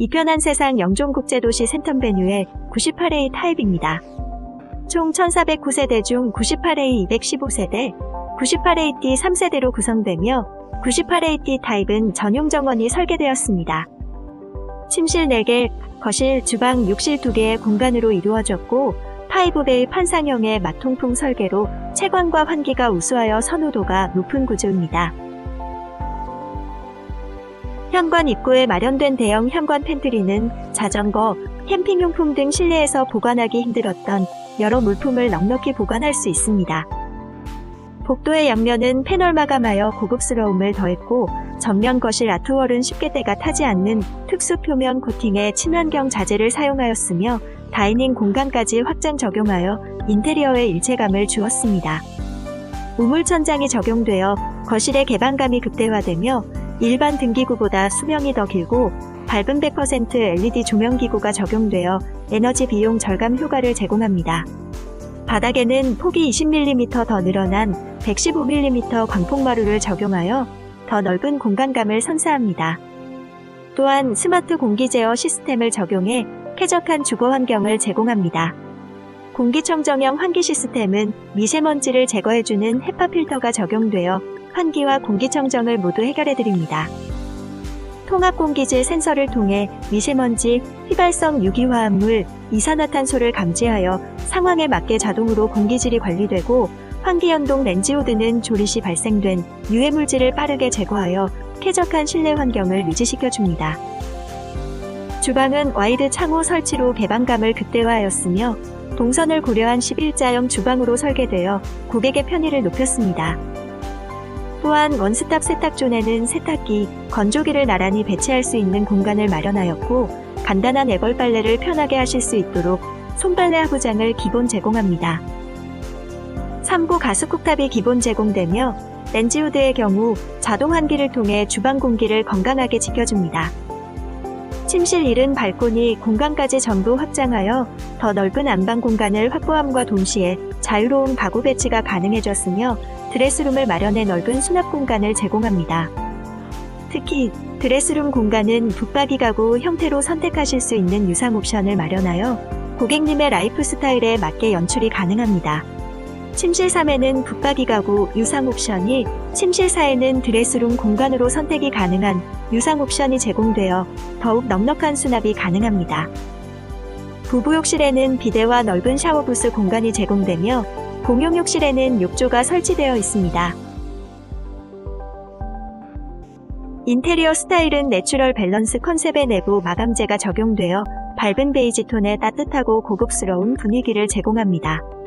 이편한 세상 영종국제도시 센텀 베뉴의 98A 타입입니다. 총 1409세대 중 98A 215세대, 98AT 3세대로 구성되며 98AT 타입은 전용 정원이 설계되었습니다. 침실 4개, 거실, 주방, 욕실 2개의 공간으로 이루어졌고 파이브베이 판상형의 마통풍 설계로 채광과 환기가 우수하여 선호도가 높은 구조입니다. 현관 입구에 마련된 대형 현관 팬트리는 자전거, 캠핑용품 등 실내에서 보관하기 힘들었던 여러 물품을 넉넉히 보관할 수 있습니다. 복도의 양면은 패널 마감하여 고급스러움을 더했고 전면 거실 아트월은 쉽게 때가 타지 않는 특수 표면 코팅의 친환경 자재를 사용하였으며 다이닝 공간까지 확장 적용하여 인테리어에 일체감을 주었습니다. 우물 천장이 적용되어 거실의 개방감이 극대화되며 일반 등기구보다 수명이 더 길고 밝은 100% LED 조명기구가 적용되어 에너지 비용 절감 효과를 제공합니다. 바닥에는 폭이 20mm 더 늘어난 115mm 광폭마루를 적용하여 더 넓은 공간감을 선사합니다. 또한 스마트 공기 제어 시스템을 적용해 쾌적한 주거 환경을 제공합니다. 공기청정형 환기 시스템은 미세먼지를 제거해주는 헤파 필터가 적용되어 환기와 공기청정을 모두 해결해드립니다. 통합공기질 센서를 통해 미세먼지, 휘발성 유기화합물, 이산화탄소를 감지하여 상황에 맞게 자동으로 공기질이 관리되고 환기연동 렌지호드는 조리 시 발생된 유해물질을 빠르게 제거하여 쾌적한 실내 환경을 유지시켜줍니다. 주방은 와이드 창호 설치로 개방감을 극대화하였으며 동선을 고려한 11자형 주방으로 설계되어 고객의 편의를 높였습니다. 또한 원스톱 세탁존에는 세탁기, 건조기를 나란히 배치할 수 있는 공간을 마련하였고 간단한 애벌 빨래를 편하게 하실 수 있도록 손빨래 하부장을 기본 제공합니다. 3구 가스쿡탑이 기본 제공되며 렌지우드의 경우 자동 환기를 통해 주방 공기를 건강하게 지켜줍니다. 침실 1은 발코니 공간까지 전부 확장하여 더 넓은 안방 공간을 확보함과 동시에 자유로운 가구 배치가 가능해졌으며 드레스룸을 마련해 넓은 수납 공간을 제공합니다. 특히 드레스룸 공간은 붙박이 가구 형태로 선택하실 수 있는 유상 옵션을 마련하여 고객님의 라이프 스타일에 맞게 연출이 가능합니다. 침실 3에는 붙박이 가구 유상 옵션이 침실 4에는 드레스룸 공간으로 선택이 가능한 유상 옵션이 제공되어 더욱 넉넉한 수납이 가능합니다. 부부 욕실에는 비데와 넓은 샤워 부스 공간이 제공되며 공용 욕실에는 욕조가 설치되어 있습니다. 인테리어 스타일은 내추럴 밸런스 컨셉의 내부 마감재가 적용되어 밝은 베이지 톤의 따뜻하고 고급스러운 분위기를 제공합니다.